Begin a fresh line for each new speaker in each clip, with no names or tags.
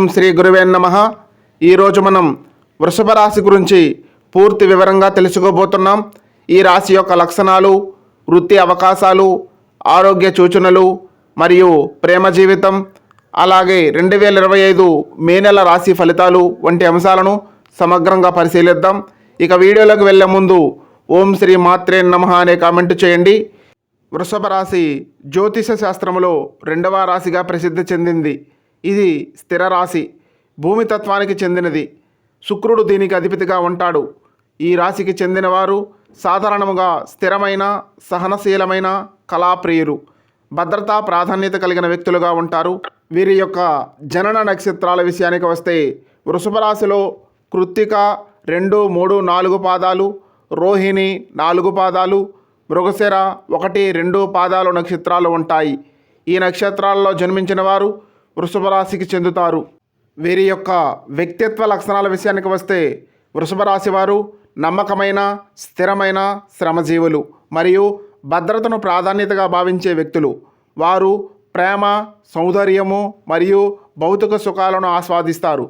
ఓం శ్రీ గురువే నమ. ఈరోజు మనం వృషభ రాశి గురించి పూర్తి వివరంగా తెలుసుకోబోతున్నాం. ఈ రాశి యొక్క లక్షణాలు వృత్తి అవకాశాలు ఆరోగ్య సూచనలు మరియు ప్రేమ జీవితం అలాగే రెండు వేల ఇరవై ఐదు మే నెల రాశి ఫలితాలు వంటి అంశాలను సమగ్రంగా పరిశీలిద్దాం. ఇక వీడియోలోకి వెళ్ళే ముందు ఓం శ్రీ మాత్రే నమ అనే కామెంట్ చేయండి. వృషభ రాశి జ్యోతిష శాస్త్రములో రెండవ రాశిగా ప్రసిద్ధి చెందింది. ఇది స్థిర రాశి. భూమి తత్వానికి చెందినది. శుక్రుడు దీనికి అధిపతిగా ఉంటాడు. ఈ రాశికి చెందినవారు సాధారణముగా స్థిరమైన సహనశీలమైన కళాప్రియులు. భద్రతా ప్రాధాన్యత కలిగిన వ్యక్తులుగా ఉంటారు. వీరి యొక్క జనన నక్షత్రాల విషయానికి వస్తే వృషభ రాశిలో కృత్తిక రెండు మూడు నాలుగు పాదాలు రోహిణి నాలుగు పాదాలు మృగశిర ఒకటి రెండు పాదాలు నక్షత్రాలు ఉంటాయి. ఈ నక్షత్రాల్లో జన్మించిన వారు వృషభ రాశికి చెందుతారు. వీరి యొక్క వ్యక్తిత్వ లక్షణాల విషయానికి వస్తే వృషభ రాశి వారు నమ్మకమైన స్థిరమైన శ్రమజీవులు మరియు భద్రతను ప్రాధాన్యతగా భావించే వ్యక్తులు. వారు ప్రేమ సౌందర్యము మరియు భౌతిక సుఖాలను ఆస్వాదిస్తారు.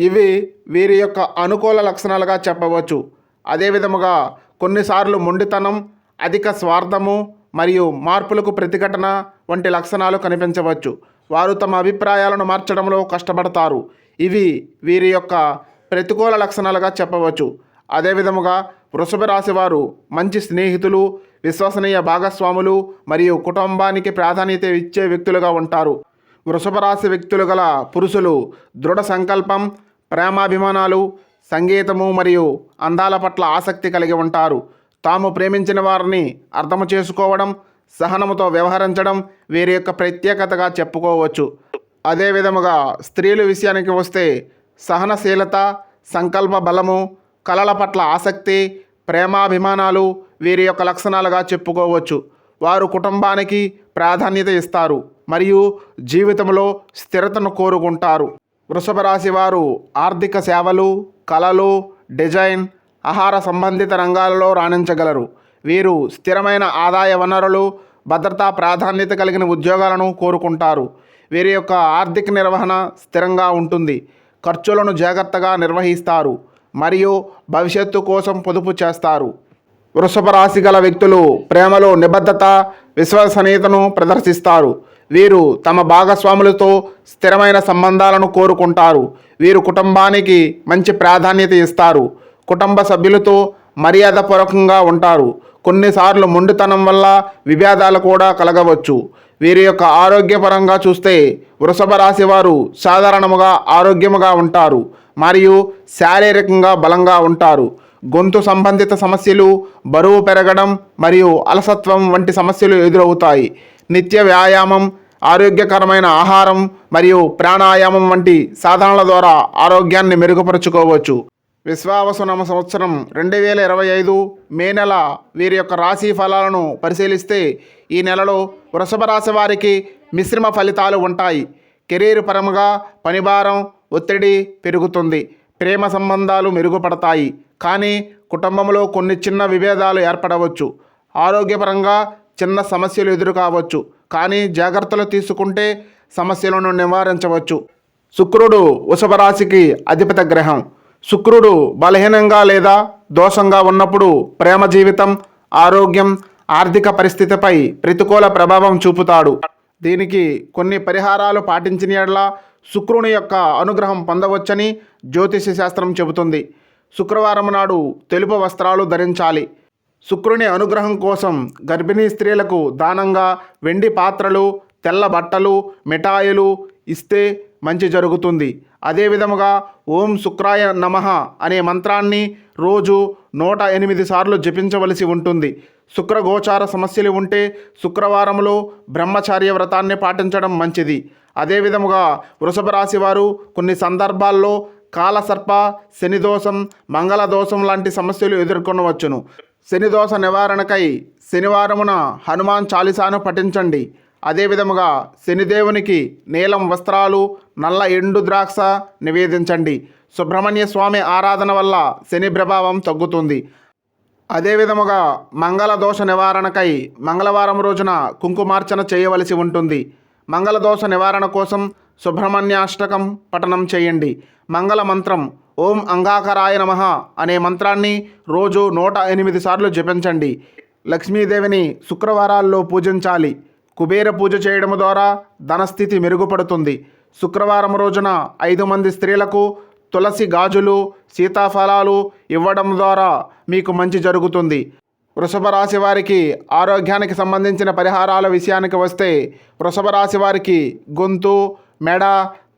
ఇవి వీరి యొక్క అనుకూల లక్షణాలుగా చెప్పవచ్చు. అదే విధముగా కొన్నిసార్లు మొండితనం అధిక స్వార్థము మరియు మార్పులకు ప్రతిఘటన వంటి లక్షణాలు కనిపించవచ్చు. వారు తమ అభిప్రాయాలను మార్చడంలో కష్టపడతారు. ఇవి వీరి యొక్క ప్రతికూల లక్షణాలుగా చెప్పవచ్చు. అదేవిధముగా వృషభ రాశి వారు మంచి స్నేహితులు విశ్వసనీయ భాగస్వాములు మరియు కుటుంబానికి ప్రాధాన్యత ఇచ్చే వ్యక్తులుగా ఉంటారు. వృషభ రాశి వ్యక్తులు గల పురుషులు దృఢ సంకల్పం ప్రేమాభిమానాలు సంగీతము మరియు అందాల పట్ల ఆసక్తి కలిగి ఉంటారు. తాము ప్రేమించిన వారిని అర్థము చేసుకోవడం సహనముతో వ్యవహరించడం వీరి యొక్క ప్రత్యేకతగా చెప్పుకోవచ్చు. అదే విధముగా స్త్రీల విషయానికి వస్తే సహనశీలత సంకల్ప బలము కళల పట్ల ఆసక్తి ప్రేమాభిమానాలు వీరి యొక్క లక్షణాలుగా చెప్పుకోవచ్చు. వారు కుటుంబానికి ప్రాధాన్యత ఇస్తారు మరియు జీవితంలో స్థిరతను కోరుకుంటారు. వృషభ రాశి వారు ఆర్థిక సేవలు కళలు డిజైన్ ఆహార సంబంధిత రంగాలలో రాణించగలరు. వీరు స్థిరమైన ఆదాయ వనరులు భద్రతా ప్రాధాన్యత కలిగిన ఉద్యోగాలను కోరుకుంటారు. వీరి యొక్క ఆర్థిక నిర్వహణ స్థిరంగా ఉంటుంది. ఖర్చులను జాగ్రత్తగా నిర్వహిస్తారు మరియు భవిష్యత్తు కోసం పొదుపు చేస్తారు. వృషభ రాశి గల వ్యక్తులు ప్రేమలో నిబద్ధత విశ్వసనీయతను ప్రదర్శిస్తారు. వీరు తమ భాగస్వాములతో స్థిరమైన సంబంధాలను కోరుకుంటారు. వీరు కుటుంబానికి మంచి ప్రాధాన్యత ఇస్తారు. కుటుంబ సభ్యులతో మర్యాదపూర్వకంగా ఉంటారు. కొన్నిసార్లు మొండితనం వల్ల విభేదాలు కూడా కలగవచ్చు. వీరి యొక్క ఆరోగ్యపరంగా చూస్తే వృషభ రాశి వారు సాధారణముగా ఆరోగ్యముగా ఉంటారు మరియు శారీరకంగా బలంగా ఉంటారు. గొంతు సంబంధిత సమస్యలు బరువు పెరగడం మరియు అలసత్వం వంటి సమస్యలు ఎదురవుతాయి. నిత్య వ్యాయామం ఆరోగ్యకరమైన ఆహారం మరియు ప్రాణాయామం వంటి సాధనల ద్వారా ఆరోగ్యాన్ని మెరుగుపరుచుకోవచ్చు. విశ్వావసునామ సంవత్సరం రెండు వేల ఇరవై ఐదు మే నెల వీరి యొక్క రాశి ఫలాలను పరిశీలిస్తే ఈ నెలలో వృషభ రాశి వారికి మిశ్రమ ఫలితాలు ఉంటాయి. కెరీర్ పరముగా పనిభారం ఒత్తిడి పెరుగుతుంది. ప్రేమ సంబంధాలు మెరుగుపడతాయి. కానీ కుటుంబంలో కొన్ని చిన్న విభేదాలు ఏర్పడవచ్చు. ఆరోగ్యపరంగా చిన్న సమస్యలు ఎదురు కావచ్చు. కానీ జాగ్రత్తలు తీసుకుంటే సమస్యలను నివారించవచ్చు. శుక్రుడు వృషభ రాశికి అధిపత గ్రహం. శుక్రుడు బలహీనంగా లేదా దోషంగా ఉన్నప్పుడు ప్రేమ జీవితం ఆరోగ్యం ఆర్థిక పరిస్థితిపై ప్రతికూల ప్రభావం చూపుతాడు. దీనికి కొన్ని పరిహారాలు పాటించిన యెడల శుక్రుని యొక్క అనుగ్రహం పొందవచ్చని జ్యోతిష శాస్త్రం చెబుతుంది. శుక్రవారం నాడు తెలుపు వస్త్రాలు ధరించాలి. శుక్రుని అనుగ్రహం కోసం గర్భిణీ స్త్రీలకు దానంగా వెండి పాత్రలు తెల్ల బట్టలు మిఠాయిలు ఇస్తే మంచి జరుగుతుంది. అదే విధముగా ఓం శుక్రాయ నమః అనే మంత్రాన్ని రోజు నూట ఎనిమిది సార్లు జపించవలసి ఉంటుంది. శుక్రగోచార సమస్యలు ఉంటే శుక్రవారంలో బ్రహ్మచార్య వ్రతాన్ని పాటించడం మంచిది. అదే విధముగా వృషభ రాశి వారు కొన్ని సందర్భాల్లో కాలసర్ప శనిదోషం మంగళదోషం లాంటి సమస్యలు ఎదుర్కొనవచ్చును. శనిదోష నివారణకై శనివారమున హనుమాన్ చాలీసాను పఠించండి. అదే విధముగా శనిదేవునికి నీలం వస్త్రాలు నల్ల ఎండు ద్రాక్ష నివేదించండి. సుబ్రహ్మణ్య స్వామి ఆరాధన వల్ల శని ప్రభావం తగ్గుతుంది. అదేవిధముగా మంగళ దోష నివారణకై మంగళవారం రోజున కుంకుమార్చన చేయవలసి ఉంటుంది. మంగళదోష నివారణ కోసం సుబ్రహ్మణ్యాష్టకం పఠనం చేయండి. మంగళ మంత్రం ఓం అంగాకరాయ నమః అనే మంత్రాన్ని రోజు నూట ఎనిమిది సార్లు జపించండి. లక్ష్మీదేవిని శుక్రవారాల్లో పూజించాలి. కుబేర పూజ చేయడం ద్వారా ధనస్థితి మెరుగుపడుతుంది. శుక్రవారం రోజున ఐదు మంది స్త్రీలకు తులసి గాజులు సీతాఫలాలు ఇవ్వడం ద్వారా మీకు మంచి జరుగుతుంది. వృషభ రాశి వారికి ఆరోగ్యానికి సంబంధించిన పరిహారాల విషయానికి వస్తే వృషభ రాశి వారికి గొంతు మెడ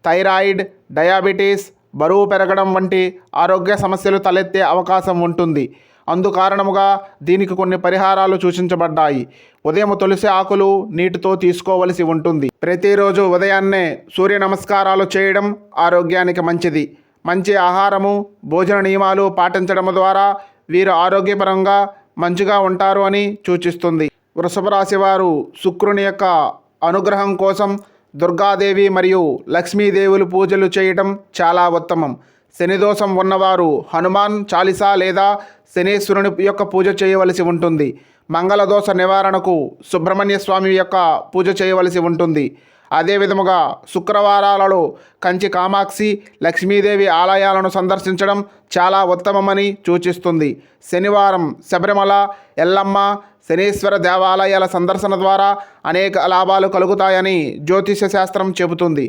థైరాయిడ్ డయాబెటీస్ బరువు పెరగడం వంటి ఆరోగ్య సమస్యలు తలెత్తే అవకాశం ఉంటుంది. అందుకారణముగా దీనికి కొన్ని పరిహారాలు సూచించబడ్డాయి. ఉదయం తులసి ఆకులు నీటితో తీసుకోవలసి ఉంటుంది. ప్రతిరోజు ఉదయాన్నే సూర్య నమస్కారాలు చేయడం ఆరోగ్యానికి మంచిది. మంచి ఆహారము భోజన నియమాలు పాటించడం ద్వారా వీరు ఆరోగ్యపరంగా మంచిగా ఉంటారు అని సూచిస్తుంది. వృషభ రాశి వారు శుక్రుని యొక్క అనుగ్రహం కోసం దుర్గాదేవి మరియు లక్ష్మీదేవులు పూజలు చేయటం చాలా ఉత్తమం. శనిదోషం ఉన్నవారు హనుమాన్ చాలీసా లేదా శనీశ్వరుని యొక్క పూజ చేయవలసి ఉంటుంది. మంగళదోష నివారణకు సుబ్రహ్మణ్య స్వామి యొక్క పూజ చేయవలసి ఉంటుంది. అదేవిధముగా శుక్రవారాలలో కంచి కామాక్షి లక్ష్మీదేవి ఆలయాలను సందర్శించడం చాలా ఉత్తమమని సూచిస్తుంది. శనివారం శబరిమల ఎల్లమ్మ శనీశ్వర దేవాలయాల సందర్శన ద్వారా అనేక లాభాలు కలుగుతాయని జ్యోతిష శాస్త్రం చెబుతుంది.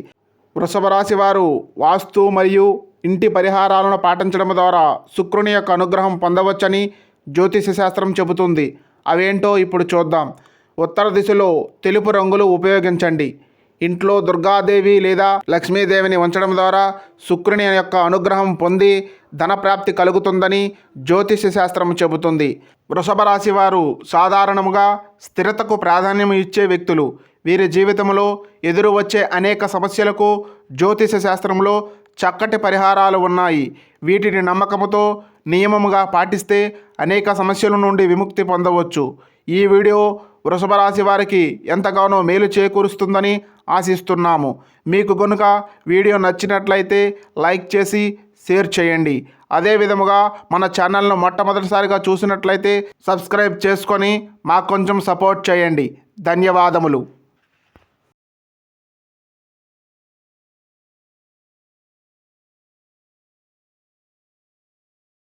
వృషభ రాశి వారు వాస్తు మరియు ఇంటి పరిహారాలను పాటించడం ద్వారా శుక్రుని యొక్క అనుగ్రహం పొందవచ్చని జ్యోతిష శాస్త్రం చెబుతుంది. అవేంటో ఇప్పుడు చూద్దాం. ఉత్తర దిశలో తెలుపు రంగులు ఉపయోగించండి. ఇంట్లో దుర్గాదేవి లేదా లక్ష్మీదేవిని ఉంచడం ద్వారా శుక్రుని యొక్క అనుగ్రహం పొంది ధనప్రాప్తి కలుగుతుందని జ్యోతిష శాస్త్రం చెబుతుంది. వృషభ రాశి వారు సాధారణముగా స్థిరతకు ప్రాధాన్యం ఇచ్చే వ్యక్తులు. వీరి జీవితంలో ఎదురు వచ్చే అనేక సమస్యలకు జ్యోతిష శాస్త్రంలో చక్కటి పరిహారాలు ఉన్నాయి. వీటిని నమ్మకముతో నియమముగా పాటిస్తే అనేక సమస్యల నుండి విముక్తి పొందవచ్చు. ఈ వీడియో వృషభ రాశి వారికి ఎంతగానో మేలు చేకూరుస్తుందని ఆశిస్తున్నాము. మీకు కనుక వీడియో నచ్చినట్లయితే లైక్ చేసి షేర్ చేయండి. అదే విధముగా మన ఛానల్ను మొట్టమొదటిసారిగా చూసినట్లయితే సబ్స్క్రైబ్ చేసుకొని మాకు కొంచెం సపోర్ట్ చేయండి. ధన్యవాదములు.